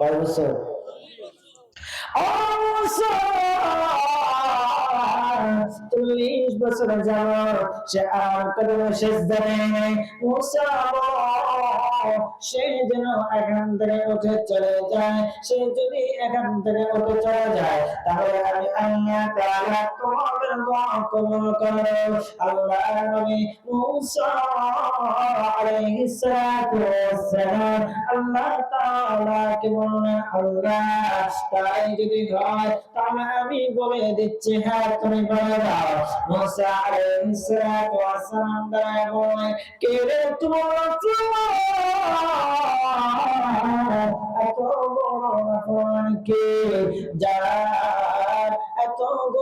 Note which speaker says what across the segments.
Speaker 1: কয় বছর? চল্লিশ বছর। যাব সে আর সেজদা দেয় নাই। মুসা সে যেন এখান থেকে উঠে চলে যায়, সে যদি এখান উঠে চলে যায়, তাহলে আমি আল্লাহ তাআলা তোমাদের দোয়া কবুল করব। আল্লাহ নবী মুসা আলাইহিস সালাতু ওয়াসসালাম আল্লাহ তাআলা কে বললেন, আল্লাহ, তাই যদি হয়, তাহলে আমি বলে দিচ্ছি হ্যাঁ তুমি বলে দাও। মুসা আলাইহিস সালাতু ওয়াসসালাম দ্বারা বলে, কে রে, তোমার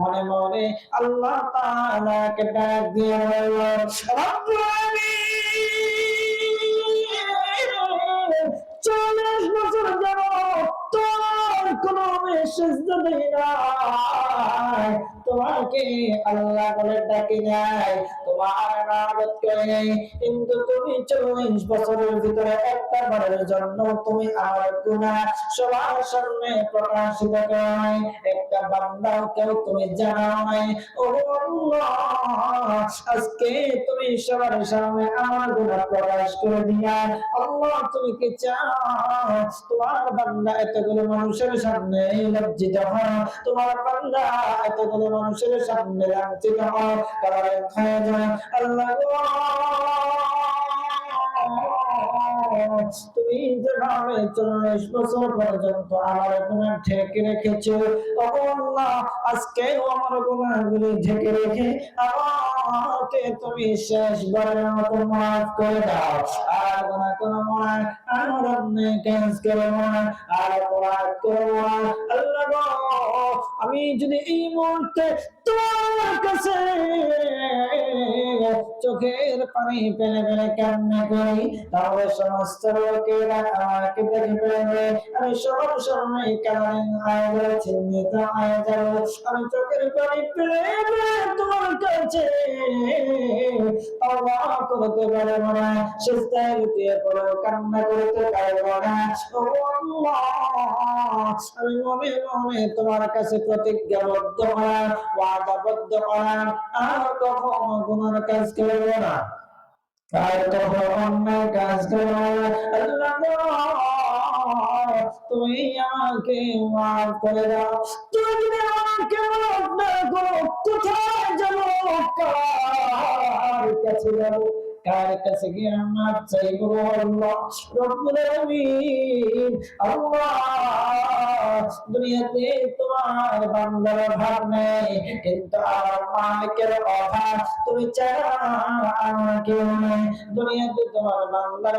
Speaker 1: মনে মনে আল্লাহ তাআলাকে ডাক দিয়ে চল্লিশ বছর যাব তোর কোন সেজদা দেই নাই, তোমাকে আল্লাহ বলে ডাকি নাই। তুমি আজকে তুমি সবার সামনে আমার গুনাহ প্রকাশ করে দিয়া আল্লাহ, তুমি কি চাও? তোমার বান্দা এতগুলো মানুষের সামনে লজ্জিত হয়। তোমার বান্দা এতগুলো মানুষের সামনে লাঞ্ছিত হয় যায় তুমি যেভাবে চল্লিশ বছর পর্যন্ত আমার গুণা ঢেকে রেখেছো আজকেও আমার গুণাগুলি ঢেকে রেখে আমাকে তুমি শেষবারের মতো মাফ করে দাও। আর গুণা কোনো মনে আমার অন্যায় কাজ করে মনে আর অপরাধ করব না। আল্লাহ আমি যদি এই মুহূর্তে তোমার কাছে চোখের পানি পেলে পেলে কান্না করি তাহলে সমস্ত লোকেরা আমাকে দেখে ফেলবে। আমি সবার সময় কারণ আয় বলে চিহ্নিত আয় যাব। আমি চোখের পানি পেলে তোমার কাছে আল্লাহ করতে পারব না। শেষটায় লুটিয়ে পড়ো কান্না করতে পারব না। ও আল্লাহ, তোমার কাছে প্রতিজ্ঞাবদ্ধ হলাম ওয়াদাবদ্ধ হলাম আর কখনো গুনার কাজ করব না। আর কখনো অন্যায় কাজ করব না। আল্লাহ তুমি আমাকে মাফ করে দাও। তুমি আমাকে মাফ না করো, কোথায় যাব? কার কাছে যাব? দুনিয়াতে তোমার বান্দার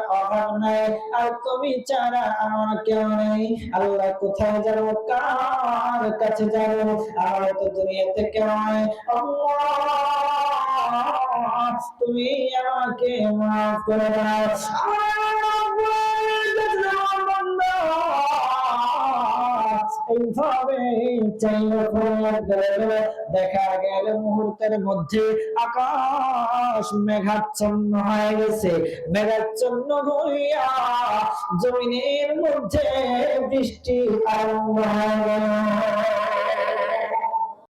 Speaker 1: অভাব নেই। আর তুমি কেউ নেই। আল্লাহ কোথায় যাব? কার কাছে যাব? আমার তো দুনিয়াতে কেউ আল্লাহ তুমি আমাকে মাফ করে দাও। দেখা গেল মুহূর্তের মধ্যে আকাশ মেঘাচ্ছন্ন হয়ে গেছে। মেঘাচ্ছন্ন হইয়া জমিনের মধ্যে বৃষ্টি আরম্ভ হয়ে গেল।